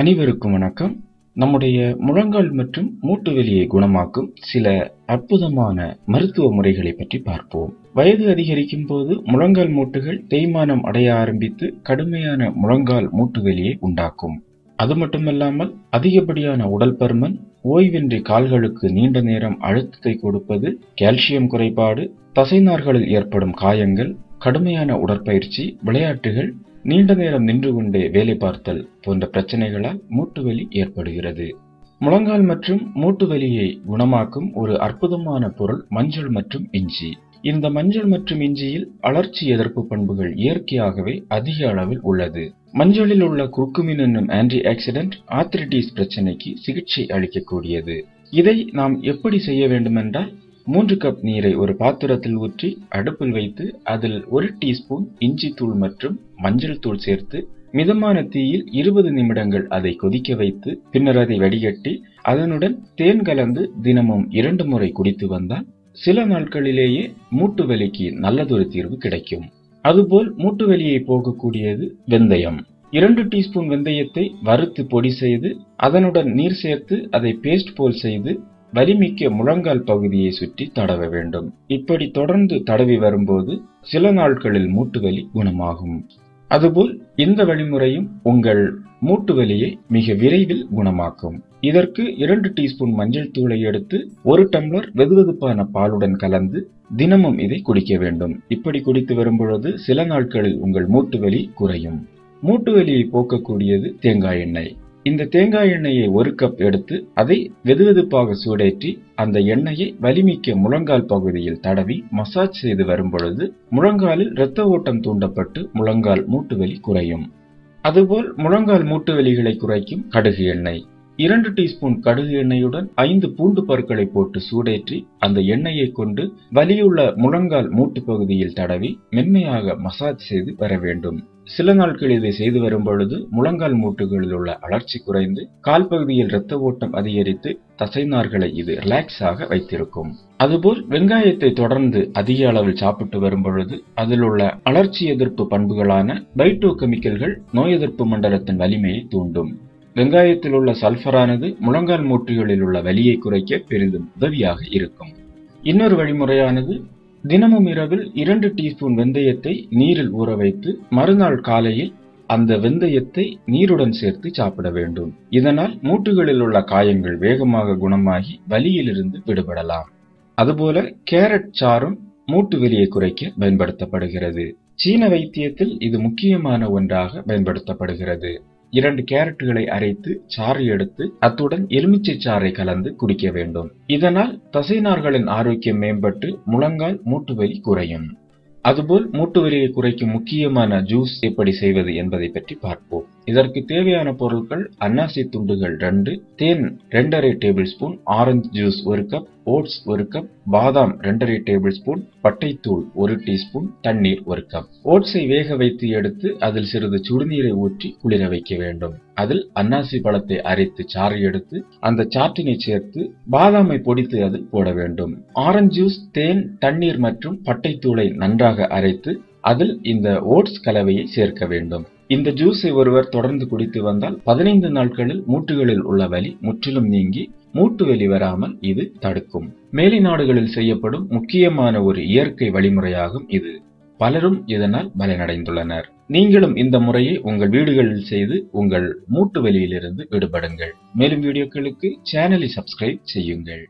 அனைவருக்கும் வணக்கம். நம்முடைய முழங்கால் மற்றும் மூட்டு வெளியை குணமாக்கும் சில அற்புதமான மருத்துவ முறைகளை பற்றி பார்ப்போம். வயது அதிகரிக்கும் போது முழங்கால் மூட்டுகள் தேய்மானம் அடைய ஆரம்பித்து கடுமையான முழங்கால் மூட்டு வெளியை உண்டாக்கும். அது மட்டுமல்லாமல் அதிகப்படியான உடல் பருமன் ஓய்வின்றி கால்களுக்கு நீண்ட நேரம் அழுத்தத்தை கொடுப்பது கால்சியம் குறைபாடு தசைநார்களில் ஏற்படும் காயங்கள் கடுமையான உடற்பயிற்சி விளையாட்டுகள் நீண்ட நேரம் நின்று கொண்டே வேலை பார்த்தல் போன்ற பிரச்சனைகளால் மூட்டு வலி ஏற்படுகிறது. முழங்கால் மற்றும் மூட்டு வலியை குணமாக்கும் ஒரு அற்புதமான பொருள் மஞ்சள் மற்றும் இஞ்சி. இந்த மஞ்சள் மற்றும் இஞ்சியில் அலர்ச்சி எதிர்ப்பு பண்புகள் இயற்கையாகவே அதிக அளவில் உள்ளது. மஞ்சளில் உள்ள குர்குமின் என்னும் ஆன்டி ஆக்சிடென்ட் ஆத்திரிட்டிஸ் பிரச்சனைக்கு சிகிச்சை அளிக்கக்கூடியது. இதை நாம் எப்படி செய்ய வேண்டுமென்றால் மூன்று கப் நீரை ஒரு பாத்திரத்தில் ஊற்றி அடுப்பில் வைத்து அதில் ஒரு டீஸ்பூன் இஞ்சி தூள் மற்றும் மஞ்சள் தூள் சேர்த்து மிதமான தீயில் இருபது நிமிடங்கள் அதை கொதிக்க வைத்து பின்னர் அதை வடிகட்டி அதனுடன் தேன் கலந்து தினமும் இரண்டு முறை குடித்து வந்தால் சில நாட்களிலேயே மூட்டு வலிக்கு நல்லதொரு தீர்வு கிடைக்கும். அதுபோல் மூட்டு வலியை போகக்கூடியது வெந்தயம். இரண்டு டீஸ்பூன் வெந்தயத்தை வறுத்து பொடி செய்து அதனுடன் நீர் சேர்த்து அதை பேஸ்ட் போல் செய்து வலிமிக்க முழங்கால் பகுதியை சுற்றி தடவ வேண்டும். இப்படி தொடர்ந்து தடவி வரும்போது சில நாட்களில் மூட்டு வலி குணமாகும். அதுபோல் இந்த வழிமுறையும் உங்கள் மூட்டு வலியை மிக விரைவில் குணமாக்கும். இதற்கு இரண்டு டீஸ்பூன் மஞ்சள் தூளை எடுத்து ஒரு டம்ளர் வெதுவெதுப்பான பாலுடன் கலந்து தினமும் இதை குடிக்க வேண்டும். இப்படி குடித்து வரும்பொழுது சில நாட்களில் உங்கள் மூட்டு வலி குறையும். மூட்டு வலியை போக்கக்கூடியது தேங்காய் எண்ணெய். இந்த தேங்காய் எண்ணெயை ஒரு கப் எடுத்து அதை வெதுவெதுப்பாக சூடேற்றி அந்த எண்ணெயை வலிமிக்க முழங்கால் பகுதியில் தடவி மசாஜ் செய்து வரும்பொழுது முழங்காலில் இரத்த ஓட்டம் தூண்டப்பட்டு முழங்கால் மூட்டுவலி குறையும். அதுபோல் முழங்கால் மூட்டுவலிகளை குறைக்கும் கடுகு எண்ணெய். இரண்டு டீஸ்பூன் கடுகு எண்ணெயுடன் ஐந்து பூண்டு பற்களை போட்டு சூடேற்றி அந்த எண்ணெயை கொண்டு வலியுள்ள முழங்கால் மூட்டு பகுதியில் தடவி மென்மையாக மசாஜ் செய்து வர வேண்டும். சில நாட்கள் இதை செய்து வரும் பொழுது முழங்கால் மூட்டுகளில் உள்ள அலர்ச்சி குறைந்து கால் பகுதியில் இரத்த ஓட்டம் அதிகரித்து தசைநார்களை இது ரிலாக்ஸ் ஆக வைத்திருக்கும். அதுபோல் வெங்காயத்தை தொடர்ந்து அதிக அளவில் சாப்பிட்டு வரும் பொழுது அதில் உள்ள அலர்ச்சி எதிர்ப்பு பண்புகளான பைட்டோ கெமிக்கல்கள் நோய் எதிர்ப்பு மண்டலத்தின் வலிமையை தூண்டும். வெங்காயத்தில் உள்ள சல்பரானது முழங்கால் மூட்டுகளில் உள்ள வலியை குறைக்க பெரிதும் உதவியாக இருக்கும். இன்னொரு வழிமுறையானது தினமும் இரவில் இரண்டு டீஸ்பூன் வெந்தயத்தை நீரில் ஊற வைத்து மறுநாள் காலையில் அந்த வெந்தயத்தை நீருடன் சேர்த்து சாப்பிட வேண்டும். இதனால் மூட்டுகளில் உள்ள காயங்கள் வேகமாக குணமாகி வலியிலிருந்து விடுபடலாம். அதுபோல கேரட் சாறும் மூட்டு வலியை குறைக்க பயன்படுத்தப்படுகிறது. சீன வைத்தியத்தில் இது முக்கியமான ஒன்றாக பயன்படுத்தப்படுகிறது. இரண்டு கேரட்டுகளை அரைத்து சாறு எடுத்து அத்துடன் எலுமிச்சை சாறை கலந்து குடிக்க வேண்டும். இதனால் தசைநார்களின் ஆரோக்கியம் மேம்பட்டு முழங்கால் மூட்டுவலி குறையும். அதுபோல் மூட்டுவலியை குறைக்கும் முக்கியமான ஜூஸ் எப்படி செய்வது என்பதை பற்றி பார்ப்போம். இதற்கு தேவையான பொருட்கள் அன்னாசி துண்டுகள் ரெண்டு தேன் ரெண்டரை டேபிள் ஸ்பூன் ஆரஞ்சு ஜூஸ் ஒரு கப் ஓட்ஸ் ஒரு கப் பாதாம் ரெண்டரை டேபிள் ஸ்பூன் பட்டைத்தூள் ஒரு டீஸ்பூன் தண்ணீர் ஒரு கப். ஓட்ஸை வேக வைத்து எடுத்து அதில் சிறிது சுடுநீரை ஊற்றி குளிர வைக்க வேண்டும். அதில் அன்னாசி பழத்தை அரைத்து சாறு எடுத்து அந்த சாற்றினை சேர்த்து பாதாமை பொடித்து அதில் போட வேண்டும். ஆரஞ்சு ஜூஸ் தேன் தண்ணீர் மற்றும் பட்டைத்தூளை நன்றாக அரைத்து அதில் இந்த ஓட்ஸ் கலவையை சேர்க்க வேண்டும். இந்த ஜூஸை ஒருவர் தொடர்ந்து குடித்து வந்தால் பதினைந்து நாட்களில் மூட்டுகளில் உள்ள வலி முற்றிலும் நீங்கி மூட்டு வலி வராமல் இது தடுக்கும். மேலை நாடுகளில் செய்யப்படும் முக்கியமான ஒரு இயற்கை வழிமுறையாகும் இது. பலரும் இதனால் பலனடைந்துள்ளனர். நீங்களும் இந்த முறையை உங்கள் வீடுகளில் செய்து உங்கள் மூட்டு வலியிலிருந்து விடுபடுங்கள். மேலும் வீடியோக்களுக்கு சேனலை சப்ஸ்கிரைப் செய்யுங்கள்.